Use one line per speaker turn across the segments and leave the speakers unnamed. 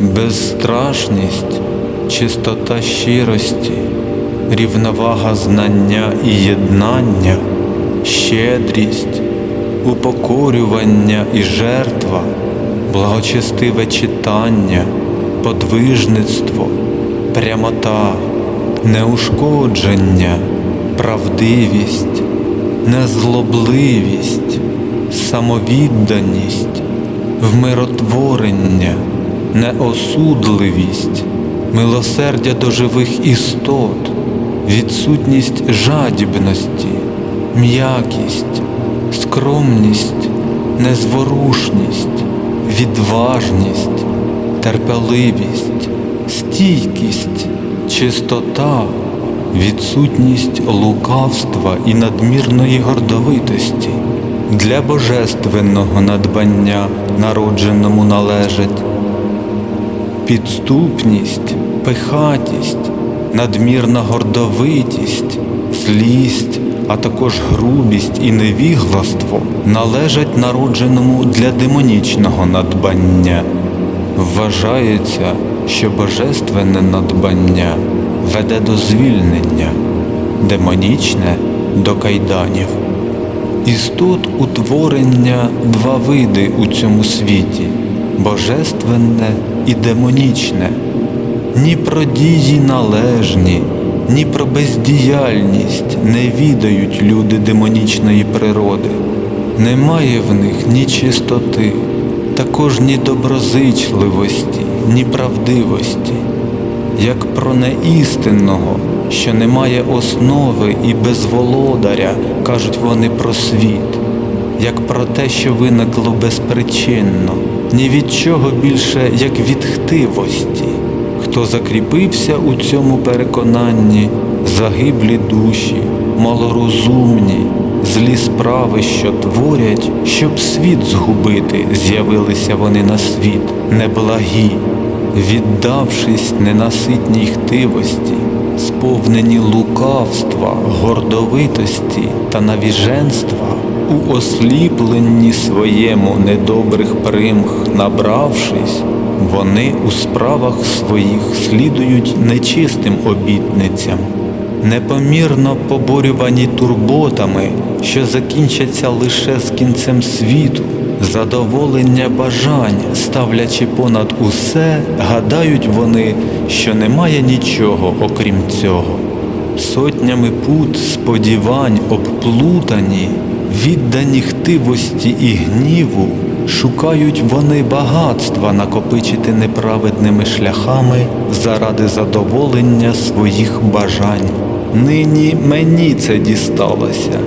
безстрашність, чистота щирості, рівновага знання і єднання, щедрість, упокорювання і жертва, благочестиве читання, подвижництво, прямота, неушкодження, правдивість, незлобливість, самовідданість, вмиротворення, неосудливість, милосердя до живих істот, відсутність жадібності, м'якість, скромність, незворушність, відважність, терпеливість, стійкість, чистота, відсутність лукавства і надмірної гордовитості. Для божественного надбання народженому належать підступність, пихатість, надмірна гордовитість, злість, а також грубість і невігластво належать народженому для демонічного надбання. Вважається, що божественне надбання веде до звільнення, демонічне до кайданів. Істот утворення два види у цьому світі божественне і демонічне. Ні про дії належні, ні про бездіяльність не відають люди демонічної природи. Немає в них ні чистоти, також ні доброзичливості, ні правдивості, як про неістинного, що немає основи і без володаря, кажуть вони про світ, як про те, що виникло безпричинно, ні від чого більше, як від хтивості. Хто закріпився у цьому переконанні, загиблі душі, малорозумні, злі справи, що творять, щоб світ згубити, з'явилися вони на світ, неблагі, віддавшись ненаситній хтивості, сповнені лукавства, гордовитості та навіженства, у осліпленні своєму недобрих примх набравшись, вони у справах своїх слідують нечистим обітницям, непомірно поборювані турботами, що закінчаться лише з кінцем світу, задоволення бажань, ставлячи понад усе, гадають вони, що немає нічого окрім цього. Сотнями пут сподівань обплутані, віддані хтивості і гніву, шукають вони багатства накопичити неправедними шляхами заради задоволення своїх бажань. Нині мені це дісталося.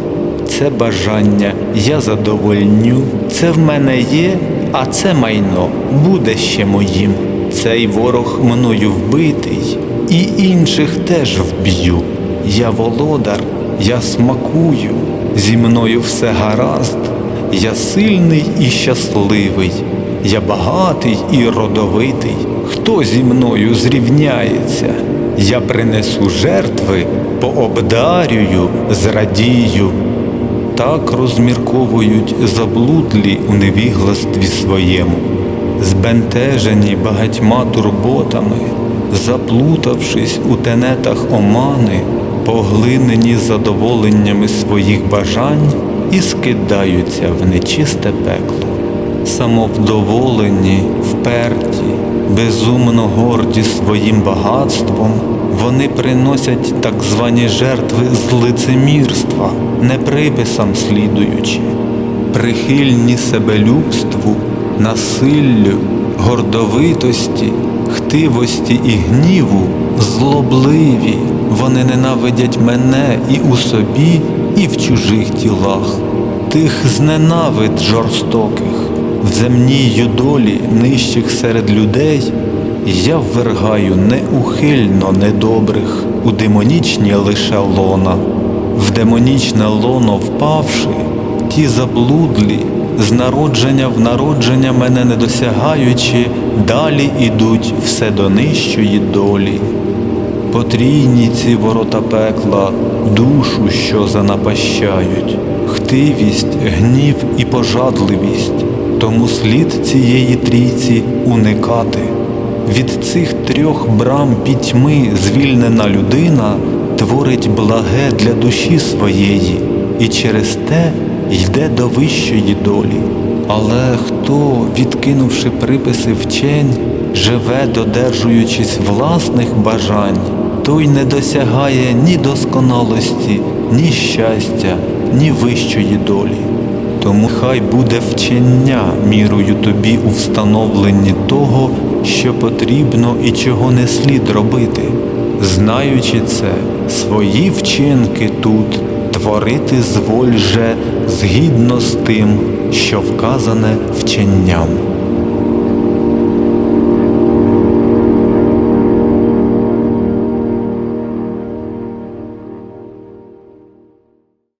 Це бажання я задовольню, це в мене є, а це майно буде ще моїм. Цей ворог мною вбитий, і інших теж вб'ю. Я володар, я смакую, зі мною все гаразд, я сильний і щасливий, я багатий і родовитий. Хто зі мною зрівняється? Я принесу жертви, пообдарюю, зрадію. Так розмірковують заблудлі у невігластві своєму, збентежені багатьма турботами, заплутавшись у тенетах омани, поглинені задоволеннями своїх бажань і скидаються в нечисте пекло. Самовдоволені, вперті, безумно горді своїм багатством, вони приносять так звані жертви з лицемірства, не приписам слідуючи, прихильні себелюбству, насиллю, гордовитості, хтивості і гніву, злобливі, вони ненавидять мене і у собі, і в чужих тілах, тих зненавид жорстоких, в земній юдолі нижчих серед людей. Я ввергаю неухильно недобрих у демонічні лише лона, в демонічне лоно впавши, ті заблудлі, з народження в народження мене не досягаючи, далі ідуть все до нижчої долі. Потрійні ці ворота пекла, душу, що занапащають, хтивість, гнів і пожадливість, тому слід цієї трійці уникати. Від цих трьох брам пітьми звільнена людина творить благе для душі своєї і через те йде до вищої долі. Але хто, відкинувши приписи вчень, живе, додержуючись власних бажань, той не досягає ні досконалості, ні щастя, ні вищої долі. Тому хай буде вчення мірою тобі у встановленні того, що потрібно і чого не слід робити. Знаючи це, свої вчинки тут творити зволь же згідно з тим, що вказане вченням.